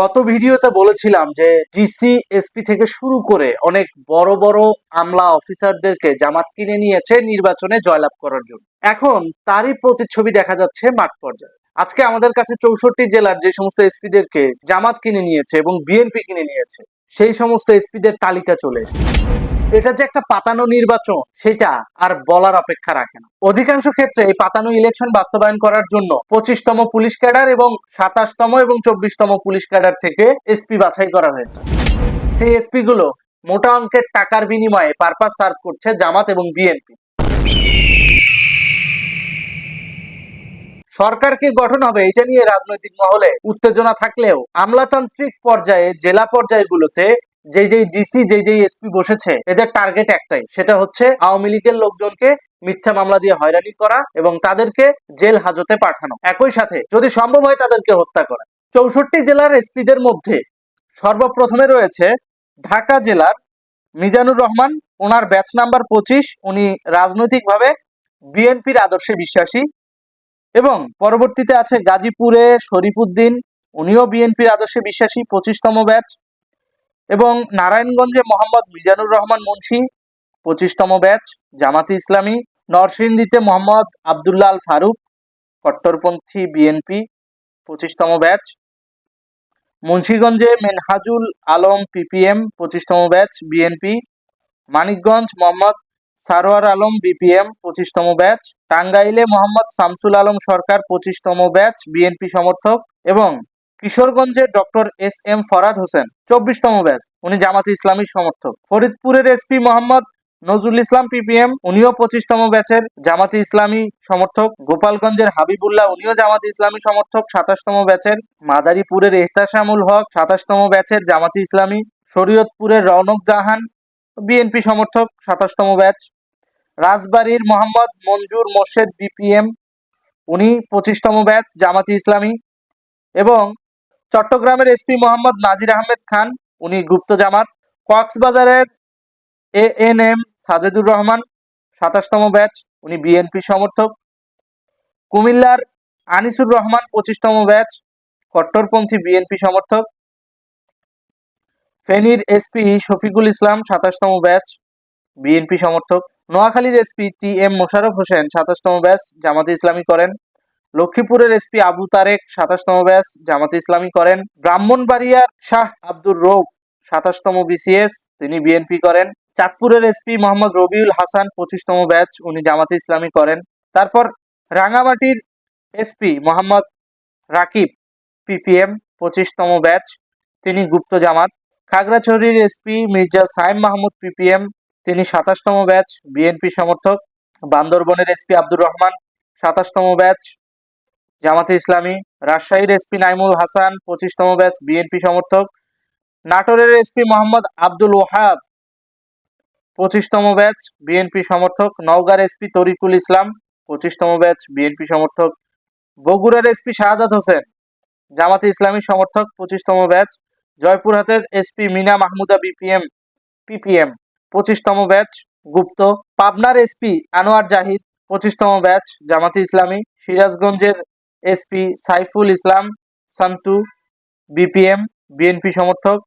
গত ভিডিওতে বলেছিলাম যে ডিসি এসপি থেকে শুরু করে অনেক বড় বড় আমলা অফিসারদেরকে জামাত কিনে নিয়েছে নির্বাচনে জয়লাভ করার জন্য। এখন তারই প্রতিচ্ছবি দেখা যাচ্ছে মাঠ পর্যায়ে। আজকে আমাদের কাছে চৌষট্টি জেলার যে সমস্ত এসপিদেরকে জামাত কিনে নিয়েছে এবং বিএনপি কিনে নিয়েছে, সেই সমস্ত এসপিদের তালিকা চলে এসেছে। এটা যে একটা পাতানো নির্বাচন, সেটা আর বলার অপেক্ষা রাখে না। অধিকাংশ ক্ষেত্রে এই পাতানো ইলেকশন বাস্তবায়ন করার জন্য পঁচিশতম পুলিশ ক্যাডার এবং সাতাশতম এবং চব্বিশতম পুলিশ ক্যাডার থেকে এসপি বাছাই করা হয়েছে। সেই এসপি গুলো মোটা অঙ্কের টাকার বিনিময়ে পারপাস সার্ভ করছে জামাত এবং বিএনপি। সরকারকে গঠন হবে, এটা নিয়ে রাজনৈতিক মহলে উত্তেজনা থাকলেও আমলাতান্ত্রিক পর্যায়ে, জেলা পর্যায়গুলোতে যে যে ডিসি যে যে এসপি বসেছে, এদের টার্গেট একটাই। সেটা হচ্ছে আওয়ামী লীগের লোকজনকে মিথ্যা মামলা দিয়ে হয়রানি করা এবং তাদেরকে জেল হাজতে পাঠানো। একই সাথে যদি সম্ভব হয় তাদেরকে হত্যা করা। চৌষট্টি জেলার এসপিদের মধ্যে সর্বপ্রথমে রয়েছে ঢাকা জেলার মিজানুর রহমান, ওনার ব্যাচ নাম্বার পঁচিশ, উনি রাজনৈতিকভাবে বিএনপির আদর্শে বিশ্বাসী এবং পরবর্তীতে আছে গাজীপুরে শরীফুদ্দিন উনিও বিএনপির আদর্শে বিশ্বাসী, পঁচিশতম ব্যাচ এবং নারায়ণগঞ্জে মোহাম্মদ মিজানুর রহমান মুন্সি, পঁচিশতম ব্যাচ, জামাতি ইসলামী, নরসিংদীতে মোহাম্মদ আবদুল্লাহ আল ফারুক, কট্টরপন্থী বিএনপি, পঁচিশতম ব্যাচ, মুন্সিগঞ্জে মেনহাজুল আলম পিপিএম পঁচিশতম batch, BNP, Manikganj Mohammad Sarwar Alam BPM পঁচিশতম ব্যাচ, টাঙ্গাইলে মোহাম্মদ শামসুল আলম সরকার, পঁচিশতম ব্যাচ, বিএনপি সমর্থক এবং কিশোরগঞ্জে doctor S M Farad Hossain, চব্বিশতম batch উনি জামাতে ইসলামীর সমর্থক। ফরিদপুরের এসপি মোহাম্মদ নজরুল ইসলাম পিপিএম উনিও পঁচিশতম ব্যাচের জামাতে ইসলামী সমর্থক। গোপালগঞ্জের হাবিবুল্লাহ, উনিও জামাতে ইসলামী সমর্থক, সাতাশতম ব্যাচের মাদারীপুরের এহতাসামুল হক, সাতাশতম ব্যাচের জামাতে ইসলামী। শরীয়তপুরের রৌনক জাহান, বিএনপি সমর্থক, সাতাশতম ব্যাচ রাজবাড়ির মোহাম্মদ মঞ্জুর মোর্শেদ বিপিএম উনি পঁচিশতম ব্যাচ জামাতি ইসলামী। এবং চট্টগ্রামের এসপি মোহাম্মদ নাজির আহমেদ খান, উনি গুপ্ত জামাত, কক্সবাজারের A N M Sajedur Rahman, সাতাশতম batch, উনি বিএনপি সমর্থক। কুমিল্লার আনিসুর রহমান পঁচিশতম ব্যাচ, কট্টরপন্থী বিএনপি সমর্থক। ফেনীর এসপি শফিকুল ইসলাম, সাতাশতম ব্যাচ বিএনপি সমর্থক। নোয়াখালীর SP T M Mosharraf Hossain, সাতাশতম batch, জামাতে ইসলামী করেন। লক্ষ্মীপুরের এসপি আবু তারেক সাতাশতম ব্যাচ জামাতে ইসলামী করেন। ব্রাহ্মণবাড়িয়ার শাহ আব্দুর রৌফ সাতাশতম বিসিএস তিনি বিএনপি করেন। চাঁদপুরের এসপি মোহাম্মদ রবিউল হাসান পঁচিশতম ব্যাচ উনি জামাতে ইসলামী করেন। তারপর রাঙামাটির এসপি মোহাম্মদ রাকিব পিপিএম পঁচিশতম ব্যাচ তিনি গুপ্ত জামাত। খাগড়াছড়ির এসপি মির্জা সাইম মাহমুদ পিপিএম তিনি সাতাশতম ব্যাচ বিএনপি সমর্থক। বান্দরবনের এসপি আব্দুর রহমান সাতাশতম ব্যাচ জামাতে ইসলামী, রাজশাহীর এসপি নাইমুল হাসান, পঁচিশতম ব্যাচ বিএনপি সমর্থক, নাটোরের এসপি মোহাম্মদ আব্দুল ওহাব পঁচিশতম ব্যাচ বিএনপি সমর্থক, নওগাঁর এসপি তরিকুল ইসলাম, পঁচিশতম ব্যাচ বিএনপি সমর্থক, বগুড়ার এসপি শাহাদাত হোসেন, জামাতে ইসলামী সমর্থক, পঁচিশতম ব্যাচ জয়পুরহাটের SP Mina Mahmuda BPM, PPM, পঁচিশতম ব্যাচ গুপ্ত, পাবনার এসপি আনোয়ার জাহিদ, পঁচিশতম ব্যাচ জামাতে ইসলামী, সিরাজগঞ্জের SP Saiful Islam, Shantu, BPM, BNP সমর্থক।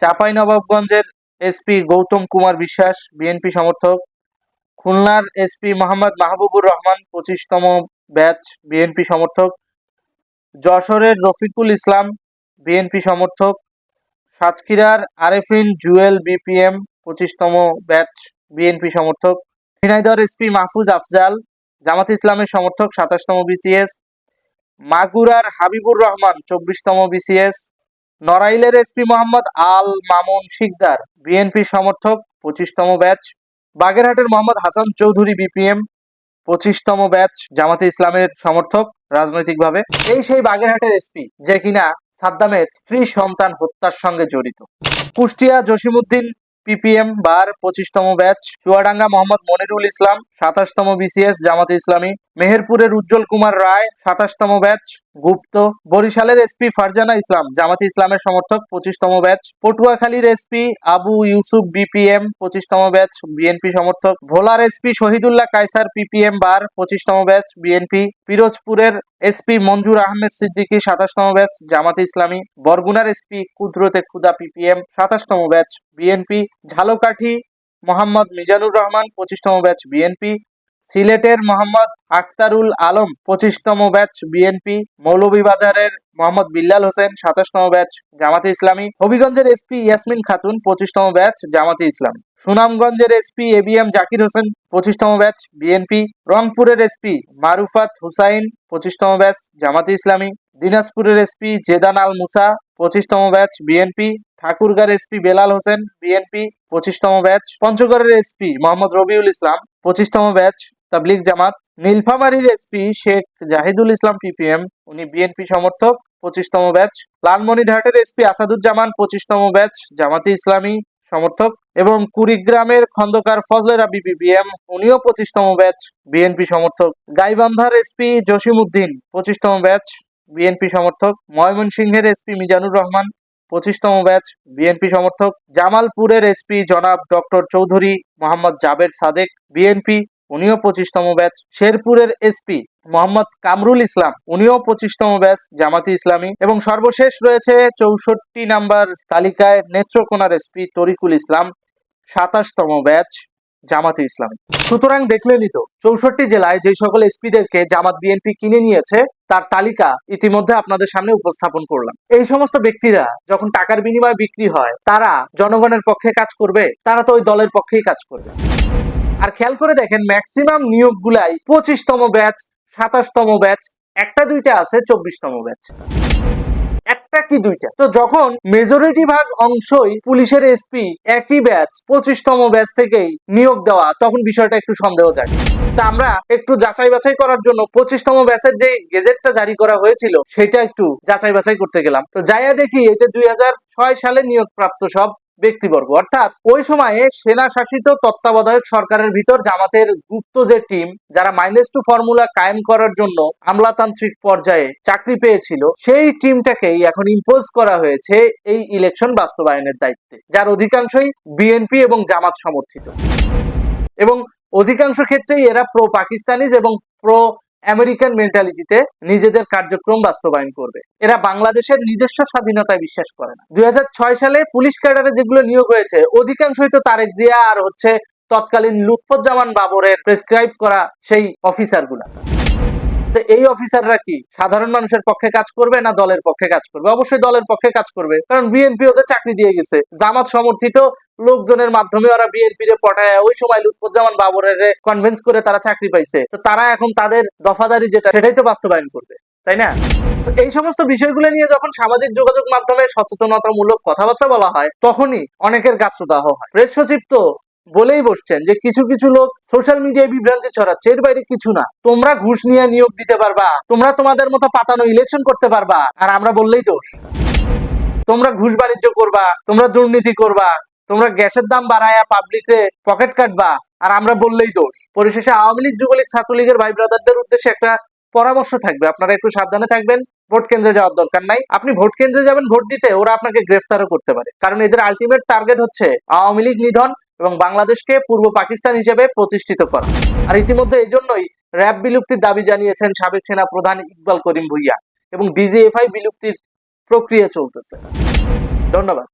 চাপাই নবাবগঞ্জের এসপি গৌতম কুমার বিশ্বাস, বিএনপি সমর্থক। খুলনার এসপি মোহাম্মদ মাহবুবুর রহমান, পঁচিশতম ব্যাচ, বিএনপি সমর্থক। যশোরের রফিকুল ইসলাম, বিএনপি সমর্থক। সাতক্ষীরার আরেফিন জুয়েল, বিপিএম, পঁচিশতম ব্যাচ, বিএনপি সমর্থক। ঝিনাইদহ এসপি মাহফুজ আফজাল জামাত ইসলামের সমর্থক সাতাশতম বিসিএস মাগুরার হাবিবুর রহমান চব্বিশতম বিসিএস নড়াইলের এসপি মোহাম্মদ আল মামুন শিকদার বিএনপি সমর্থক পঁচিশতম ব্যাচ, বাগেরহাটের মোহাম্মদ হাসান চৌধুরী বিপিএম পঁচিশতম ব্যাচ জামাতে ইসলামের সমর্থক রাজনৈতিকভাবে। এই সেই বাগেরহাটের এসপি যে কিনা সাদ্দামের স্ত্রী সন্তান হত্যার সঙ্গে জড়িত। কুষ্টিয়া জসিমুদ্দিন পিপিএম বার পঁচিশতম ব্যাচ চুয়াডাঙ্গা মোহাম্মদ মনিরুল ইসলাম সাতাশতম বিসিএস জামাতে ইসলামী। মেহেরপুরের উজ্জ্বল কুমার রায়, সাতাশতম ব্যাচ, গুপ্ত। বরিশালের এসপি ফারজানা ইসলাম, জামাতি ইসলামের সমর্থক, পঁচিশতম ব্যাচ। পটুয়াখালীর এসপি আবু ইউসুফ, বিপিএম, পঁচিশতম ব্যাচ, বিএনপি সমর্থক। ভোলার SP Shahidullah Kaiser, PPM bar, পঁচিশতম ব্যাচ, বিএনপি। পিরোজপুরের এসপি মঞ্জুর আহমেদ সিদ্দিকী, সাতাশতম ব্যাচ, জামাতে ইসলামী। বরগুনার এসপি কুদরতে খুদা পিপিএম, সাতাশতম ব্যাচ, বিএনপি। ঝালকাঠি, মোহাম্মদ মিজানুর রহমান, পঁচিশতম ব্যাচ, বিএনপি। সিলেটের মোহাম্মদ আখতারুল আলম পঁচিশতম ব্যাচ বিএনপি, মৌলভীবাজারের মোহাম্মদ বিল্লাল হোসেন সাতাশতম ব্যাচ জামাতে ইসলামী, হবিগঞ্জের এসপি ইয়াসমিন খাতুন পঁচিশতম ব্যাচ জামাতে ইসলামী, সুনামগঞ্জের এসপি এবিএম জাকির হোসেন পঁচিশতম ব্যাচ বিএনপি, রংপুরের এসপি মারুফাত হুসাইন পঁচিশতম ব্যাচ জামাতে ইসলামী, দিনাজপুরের এসপি জেদান আল মুসা পঁচিশতম ব্যাচ বিএনপি, ঠাকুরগাঁর এসপি বেলাল হোসেন বিএনপি পঁচিশতম ব্যাচ, পঞ্চগড়ের এসপি মোহাম্মদ রবিউল ইসলাম পঁচিশতম ব্যাচ, তাবলিগ জামাত। নীলফামারীর এসপি শেখ জাহিদুল ইসলাম পিপিএম, উনি বিএনপি সমর্থক, পঁচিশতম ব্যাচ। লালমনিরহাটের এসপি আসাদুজ্জামান, পঁচিশতম ব্যাচ, জামাতে ইসলামী সমর্থক। এবং কুড়িগ্রামের খন্দকার ফজলেরা বিপিপিএম উনিও পঁচিশতম ব্যাচ, বিএনপি সমর্থক। গাইবান্ধার এসপি জসিম উদ্দিন পঁচিশতম ব্যাচ, বিএনপি সমর্থক। ময়মনসিংহের এসপি মিজানুর রহমান পঁচিশতম ব্যাচ, বিএনপি সমর্থক, জামালপুরের এসপি জনাব ডক্টর চৌধুরী মোহাম্মদ জাবের সাদেক, বিএনপি উনিও পঁচিশতম ব্যাচ, শেরপুরের এসপি মোহাম্মদ কামরুল ইসলাম উনিও পঁচিশতম ব্যাচ, জামাতি ইসলামী, এবং সর্বশেষ রয়েছে চৌষট্টি নাম্বার তালিকায় নেত্রকোনার এসপি তরিকুল ইসলাম, সাতাশতম ব্যাচ। জামাতে ইসলামী। সুতরাং দেখলেনই তো চৌষট্টি জেলায় যে সকল এসপিদেরকে জামাত বিএনপি কিনে নিয়েছে, তার তালিকা ইতিমধ্যে আপনাদের সামনে উপস্থাপন করলাম। এই সমস্ত ব্যক্তিরা যখন টাকার বিনিময়ে বিক্রি হয়, তারা জনগণের পক্ষে কাজ করবে, তারা তো ওই দলের পক্ষেই কাজ করবে। আর খেয়াল করে দেখেন, ম্যাক্সিমাম নিয়োগগুলাই পঁচিশতম ব্যাচ, সাতাশতম ব্যাচ, একটা দুইটা আছে, চব্বিশতম ব্যাচ। একটা কি দুইটা? তো যখন মেজরিটি ভাগ অংশই পুলিশের এসপি একই ব্যাচ পঁচিশতম ব্যাচ থেকেই নিয়োগ দেওয়া, তখন বিষয়টা একটু সন্দেহ জাগে। তা আমরা একটু যাচাই বাছাই করার জন্য পঁচিশতম ব্যাচের যে গেজেটটা জারি করা হয়েছিল, সেটা একটু যাচাই বাছাই করতে গেলাম। তো যাইয়া দেখি, এটা দুই ছয় সালে নিয়োগপ্রাপ্ত সব ব্যক্তিবর্গ। অর্থাৎ ওই সময়ে সেনা শাসিত তত্ত্বাবধায়ক সরকারের ভিতর জামাতের গুপ্ত যে টিম যারা মাইনাস টু ফর্মুলা কায়েম করার জন্য আমলাতান্ত্রিক পর্যায়ে চাকরি পেয়েছিল, সেই টিমটাকেই এখন ইম্পোজ করা হয়েছে এই ইলেকশন বাস্তবায়নের দায়িত্বে, যার অধিকাংশই বিএনপি এবং জামাত সমর্থিত। এবং অধিকাংশ ক্ষেত্রেই এরা প্রো পাকিস্তানিজ এবং প্রো আমেরিকান মেন্টালিটিতে নিজেদের কার্যক্রম বাস্তবায়ন করবে। এরা বাংলাদেশের নিজস্ব স্বাধীনতায় বিশ্বাস করে না। দুই হাজার ছয় সালে পুলিশ ক্যাডারে যেগুলো নিয়োগ হয়েছে, অধিকাংশই তো তারেক জিয়া আর হচ্ছে তৎকালীন লুৎফুজ্জামান বাবরের প্রেসক্রাইব করা সেই অফিসারগুলা। তো এই অফিসাররা কি? সাধারণ মানুষের পক্ষে কাজ করবে না দলের পক্ষে কাজ করবে? অবশ্যই দলের পক্ষে কাজ করবে। কারণ বিএনপি ওদের চাকরি দিয়ে গেছে। জামাত সমর্থিত লোকজনের মাধ্যমে ওরা বিএনপি রে পটায় ওই সময় লুৎফুজ্জামান বাবরের কনভিন্স করে তারা চাকরি পাইছে। তো তারা এখন তাদের দফাদারি যেটা, সেটাই তো বাস্তবায়ন করবে। তাই না? এই সমস্ত বিষয়গুলো নিয়ে যখন সামাজিক যোগাযোগ মাধ্যমে সচেতনতামূলক কথাবার্তা বলা হয়, তখনই অনেকের গাছুদাহ হয়। প্রেস সচিব তো বলেই বসছেন যে কিছু কিছু লোক সোশ্যাল মিডিয়ায় বিভ্রান্তি ছড়াচ্ছে, এর বাইরে কিছু না। তোমরা ঘুষ নিয়ে নিয়োগ দিতে পারবা, তোমরা তোমাদের মতো পাতানো ইলেকশন করতে পারবা, আর আমরা বললেই দোষ। তোমরা ঘুষ বাণিজ্য করবা, তোমরা দুর্নীতি করবা, তোমরা গ্যাসের দাম বাড়ায়া পাবলিকে পকেট কাটবা, আর আমরা বললেই দোষ। পরিশেষে আওয়ামী লীগ, যুবলীগ, ছাত্রলীগের ভাই ব্রাদারদের উদ্দেশ্যে একটা পরামর্শ থাকবে। আপনারা একটু সাবধানে থাকবেন, ভোট কেন্দ্রে যাওয়ার দরকার নাই। আপনি ভোট কেন্দ্রে যাবেন, ভোট দিতে ওরা আপনাকে গ্রেফতারও করতে পারে। কারণ এদের আলটিমেট টার্গেট হচ্ছে আওয়ামী লীগ নিধন এবং বাংলাদেশকে পূর্ব পাকিস্তান হিসেবে প্রতিষ্ঠিত করা। আর ইতিমধ্যে এই জন্যই র্যাব বিলুপ্তির দাবি জানিয়েছেন সাবেক সেনা প্রধান ইকবাল করিম ভুইয়া এবং ডিজিএফআই বিলুপ্তির প্রক্রিয়া চলতেছে। ধন্যবাদ।